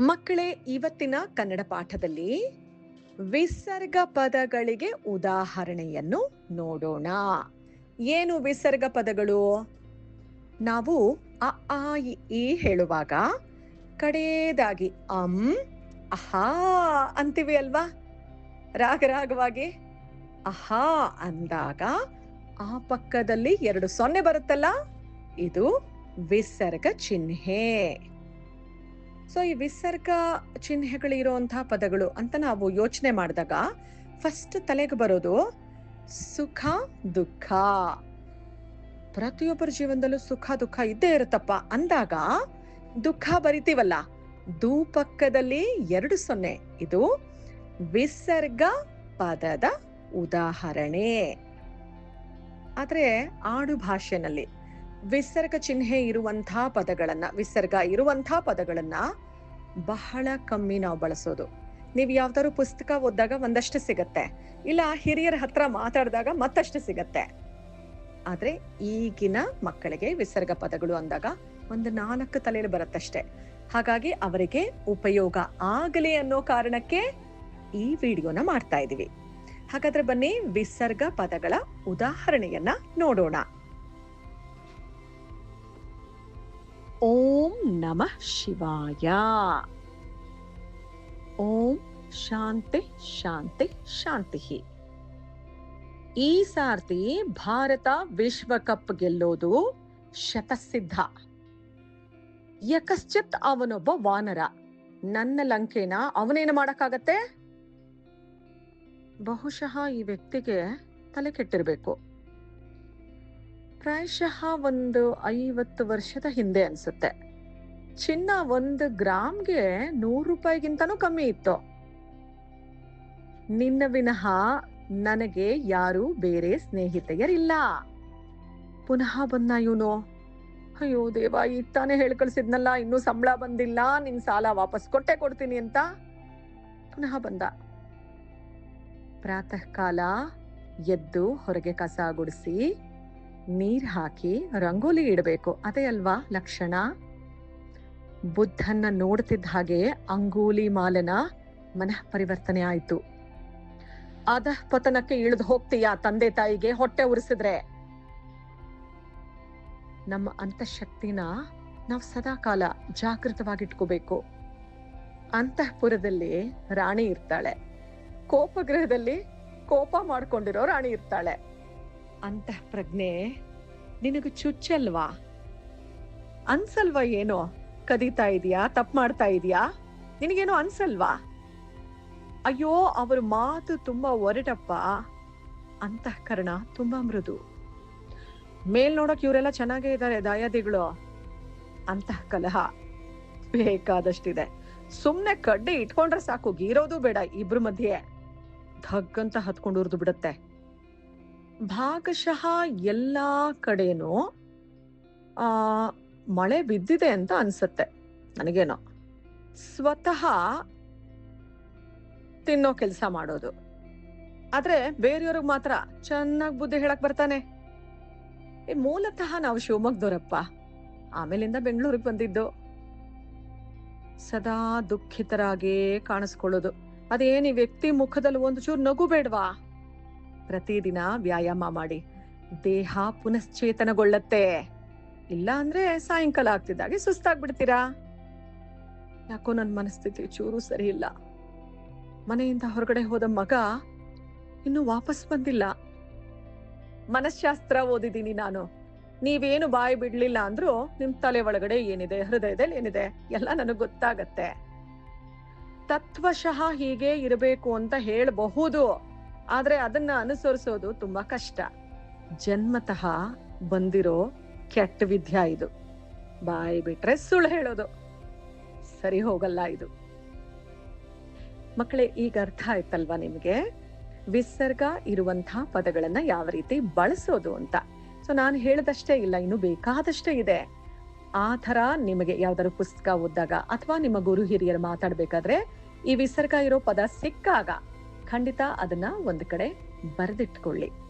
ಮಕ್ಕಳೇ ಇವತ್ತಿನ ಕನ್ನಡ ಪಾಠದಲ್ಲಿ ವಿಸರ್ಗ ಪದಗಳಿಗೆ ಉದಾಹರಣೆಯನ್ನು ನೋಡೋಣ. ಏನು ವಿಸರ್ಗ ಪದಗಳು? ನಾವು ಅ ಆ ಇ, ಹೇಳುವಾಗ ಕಡೆಯದಾಗಿ ಅಂ ಅಹಾ ಅಂತೀವಿ ಅಲ್ವಾ? ರಾಗರಾಗವಾಗಿ ಅಹಾ ಅಂದಾಗ ಆ ಪಕ್ಕದಲ್ಲಿ ಎರಡು ಸೊನ್ನೆ ಬರುತ್ತಲ್ಲ ಇದು ವಿಸರ್ಗ ಚಿಹ್ನೆ. ಸೊ ಈ ವಿಸರ್ಗ ಚಿಹ್ನೆಗಳಿರುವಂತಹ ಪದಗಳು ಅಂತ ನಾವು ಯೋಚನೆ ಮಾಡಿದಾಗ ಫಸ್ಟ್ ತಲೆಗೆ ಬರೋದು ಸುಖ, ದುಃಖ. ಪ್ರತಿಯೊಬ್ಬರ ಜೀವನದಲ್ಲೂ ಸುಖ, ದುಃಖ ಇದ್ದೇ ಇರುತ್ತಪ್ಪ. ಅಂದಾಗ ದುಃಖ ಬರಿತೀವಲ್ಲ ದು ಪಕ್ಕದಲ್ಲಿ ಎರಡು ಸೊನ್ನೆ. ಇದು ವಿಸರ್ಗ ಪದದ ಉದಾಹರಣೆ. ಆದ್ರೆ ಆಡು ಭಾಷೆನಲ್ಲಿ ವಿಸರ್ಗ ಚಿಹ್ನೆ ಇರುವಂತಹ ಪದಗಳನ್ನ, ವಿಸರ್ಗ ಇರುವಂತಹ ಪದಗಳನ್ನ ಬಹಳ ಕಮ್ಮಿ ನಾವು ಬಳಸೋದು. ನೀವು ಯಾವ್ದಾದ್ರು ಪುಸ್ತಕ ಓದಿದಾಗ ಒಂದಷ್ಟು ಸಿಗತ್ತೆ. ಇಲ್ಲ ಹಿರಿಯರ ಹತ್ರ ಮಾತಾಡಿದಾಗ ಮತ್ತಷ್ಟು ಸಿಗತ್ತೆ. ಆದ್ರೆ ಈಗಿನ ಮಕ್ಕಳಿಗೆ ವಿಸರ್ಗ ಪದಗಳು ಅಂದಾಗ ಒಂದು ನಾಲ್ಕು ತಲೆಯಲ್ಲಿ ಬರುತ್ತಷ್ಟೇ. ಹಾಗಾಗಿ ಅವರಿಗೆ ಉಪಯೋಗ ಆಗಲಿ ಅನ್ನೋ ಕಾರಣಕ್ಕೆ ಈ ವಿಡಿಯೋನ ಮಾಡ್ತಾ ಇದೀವಿ. ಹಾಗಾದ್ರೆ ಬನ್ನಿ ವಿಸರ್ಗ ಪದಗಳ ಉದಾಹರಣೆಯನ್ನ ನೋಡೋಣ. ನಮಃ ಶಿವಾಯ ಓಂ ಶಾಂತಿ ಶಾಂತಿ ಶಾಂತಿ ಈ ಸಾರ್ತಿ ಭಾರತ ವಿಶ್ವಕಪ್ ಗೆಲ್ಲೋದು ಶತಸಿದ್ಧ ಯಕಶ್ಚಿತ್ ಅವನೊಬ್ಬ ವಾನರ ನನ್ನ ಲಂಕೆನ ಅವನೇನು ಮಾಡಕ್ಕಾಗತ್ತೆ ಬಹುಶಃ ಈ ವ್ಯಕ್ತಿಗೆ ತಲೆ ಕೆಟ್ಟಿರ್ಬೇಕು. ಪ್ರಾಯಶಃ ಒಂದು ಐವತ್ತು ವರ್ಷದ ಹಿಂದೆ ಅನ್ಸುತ್ತೆ. ಚಿನ್ನ ಒಂದು ಗ್ರಾಮ್ಗೆ ನೂರು ರೂಪಾಯಿಗಿಂತನೂ ಕಮ್ಮಿ ಇತ್ತು. ನಿನ್ನ ವಿನಃ ನನಗೆ ಯಾರು ಬೇರೆ ಸ್ನೇಹಿತೆಯರಿಲ್ಲ. ಪುನಃ ಬಂದ ಇವನು, ಅಯ್ಯೋ ದೇವ ಈಗ ತಾನೇ ಹೇಳಿ ಕಳ್ಸಿದ್ನಲ್ಲ ಇನ್ನೂ ಸಂಬಳ ಬಂದಿಲ್ಲ, ನಿನ್ ಸಾಲ ವಾಪಸ್ ಕೊಟ್ಟೆ ಕೊಡ್ತೀನಿ ಅಂತ ಪುನಃ ಬಂದ. ಪ್ರಾತಃ ಕಾಲ ಎದ್ದು ಹೊರಗೆ ಕಸ ಗುಡಿಸಿ ನೀರ್ ಹಾಕಿ ರಂಗೋಲಿ ಇಡಬೇಕು. ಅದೇ ಅಲ್ವಾ ಲಕ್ಷಣ? ಬುದ್ಧನ್ನ ನೋಡ್ತಿದ್ದ ಹಾಗೆ ಅಂಗೂಲಿ ಮಾಲನ ಮನಃ ಪರಿವರ್ತನೆ ಆಯ್ತು. ಅಧ ಪತನಕ್ಕೆ ಇಳಿದು ಹೋಗ್ತೀಯ ತಂದೆ ತಾಯಿಗೆ ಹೊಟ್ಟೆ ಉರಿಸಿದ್ರೆ? ನಮ್ಮ ಅಂತಃಶಕ್ತಿನ ನಾವು ಸದಾ ಕಾಲ ಜಾಗೃತವಾಗಿಟ್ಕೋಬೇಕು. ಅಂತಃಪುರದಲ್ಲಿ ರಾಣಿ ಇರ್ತಾಳೆ. ಕೋಪಗೃಹದಲ್ಲಿ ಕೋಪ ಮಾಡ್ಕೊಂಡಿರೋ ರಾಣಿ ಇರ್ತಾಳೆ. ಅಂತಃ ಪ್ರಜ್ಞೆ ನಿನಗೆ ಚುಚ್ಚಲ್ವಾ? ಅನ್ಸಲ್ವಾ ಏನೋ? ಕದೀತಾ ಇದೀಯಾ? ತಪ್ಪು ಮಾಡ್ತಾ ಇದೀಯಾ? ನಿನಗೇನೋ ಅನ್ಸಲ್ವಾ? ಅಯ್ಯೋ, ಅವ್ರ ಮಾತು ತುಂಬಾ ಒರಟಪ್ಪ. ಅಂತಃಕರಣ ತುಂಬಾ ಮೃದು. ಮೇಲ್ ನೋಡಕ್ ಇವರೆಲ್ಲ ಚೆನ್ನಾಗೇ ಇದ್ದಾರೆ ದಾಯಾದಿಗಳು. ಅಂತಃ ಕಲಹ ಬೇಕಾದಷ್ಟಿದೆ. ಸುಮ್ನೆ ಕಡ್ಡಿ ಇಟ್ಕೊಂಡ್ರೆ ಸಾಕು, ಗೀರೋದು ಬೇಡ ಇಬ್ರು ಮಧ್ಯೆ. ಧಗ್ಗಂತ ಹತ್ಕೊಂಡು ಉರ್ದು ಬಿಡುತ್ತೆ. ಭಾಗಶಃ ಎಲ್ಲಾ ಕಡೆನೂ, ಆ ಮಳೆ ಬಿದ್ದಿದೆ ಅಂತ ಅನ್ಸುತ್ತೆ ನನಗೇನೋ. ಸ್ವತಃ ತಿನ್ನೋ ಕೆಲಸ ಮಾಡೋದು. ಆದ್ರೆ ಬೇರೆಯವ್ರಿಗೆ ಮಾತ್ರ ಚೆನ್ನಾಗಿ ಬುದ್ಧಿ ಹೇಳಕ್ ಬರ್ತಾನೆ. ಏ, ಮೂಲತಃ ನಾವು ಶಿವಮೊಗ್ಗದವರಪ್ಪ. ಆಮೇಲಿಂದ ಬೆಂಗಳೂರಿಗೆ ಬಂದಿದ್ದು. ಸದಾ ದುಃಖಿತರಾಗೇ ಕಾಣಿಸ್ಕೊಳ್ಳೋದು. ಅದೇನ್ ಈ ವ್ಯಕ್ತಿ ಮುಖದಲ್ಲಿ ಒಂದು ಚೂರು ನಗು ಬೇಡ್ವಾ? ಪ್ರತಿದಿನ ವ್ಯಾಯಾಮ ಮಾಡಿ ದೇಹ ಪುನಶ್ಚೇತನಗೊಳ್ಳತ್ತೆ. ಇಲ್ಲ ಅಂದ್ರೆ ಸಾಯಂಕಾಲ ಆಗ್ತಿದ್ದಾಗೆ ಸುಸ್ತಾಗ್ಬಿಡ್ತೀರಾ? ಯಾಕೋ ನನ್ನ ಮನಸ್ಥಿತಿ ಚೂರು ಸರಿ ಇಲ್ಲ. ಮನೆಯಿಂದ ಹೊರಗಡೆ ಹೋದ ಮಗ ಇನ್ನು ವಾಪಸ್ ಬಂದಿಲ್ಲ. ಮನಶಾಸ್ತ್ರ ಓದಿದ್ದೀನಿ ನಾನು. ನೀವೇನು ಬಾಯಿ ಬಿಡ್ಲಿಲ್ಲ ಅಂದ್ರೂ ನಿಮ್ ತಲೆ ಒಳಗಡೆ ಏನಿದೆ, ಹೃದಯದಲ್ಲಿ ಏನಿದೆ, ಎಲ್ಲ ನನಗ್ ಗೊತ್ತಾಗತ್ತೆ. ತತ್ವಶಃ ಹೀಗೆ ಇರಬೇಕು ಅಂತ ಹೇಳಬಹುದು. ಆದ್ರೆ ಅದನ್ನ ಅನುಸರಿಸೋದು ತುಂಬಾ ಕಷ್ಟ. ಜನ್ಮತಃ ಬಂದಿರೋ ಕೆಟ್ಟ ವಿದ್ಯಾ ಇದು. ಬಾಯಿ ಬಿಟ್ರೆ ಸುಳ್ಳು ಹೇಳೋದು. ಸರಿ ಹೋಗಲ್ಲ ಇದು. ಮಕ್ಕಳೇ, ಈಗ ಅರ್ಥ ಆಯ್ತಲ್ವಾ ನಿಮ್ಗೆ? ವಿಸರ್ಗ ಇರುವಂತಹ ಪದಗಳನ್ನ ಯಾವ ರೀತಿ ಬಳಸೋದು ಅಂತ. ಸೊ ನಾನು ಹೇಳದಷ್ಟೇ ಇಲ್ಲ, ಇನ್ನು ಬೇಕಾದಷ್ಟೇ ಇದೆ. ಆ ಥರ ನಿಮಗೆ ಯಾವ್ದಾದ್ರು ಪುಸ್ತಕ ಓದಿದಾಗ ಅಥವಾ ನಿಮ್ಮ ಗುರು ಹಿರಿಯರು ಮಾತಾಡ್ಬೇಕಾದ್ರೆ ಈ ವಿಸರ್ಗ ಇರೋ ಪದ ಸಿಕ್ಕಾಗ ಖಂಡಿತ ಅದನ್ನ ಒಂದು ಕಡೆ ಬರೆದಿಟ್ಕೊಳ್ಳಿ.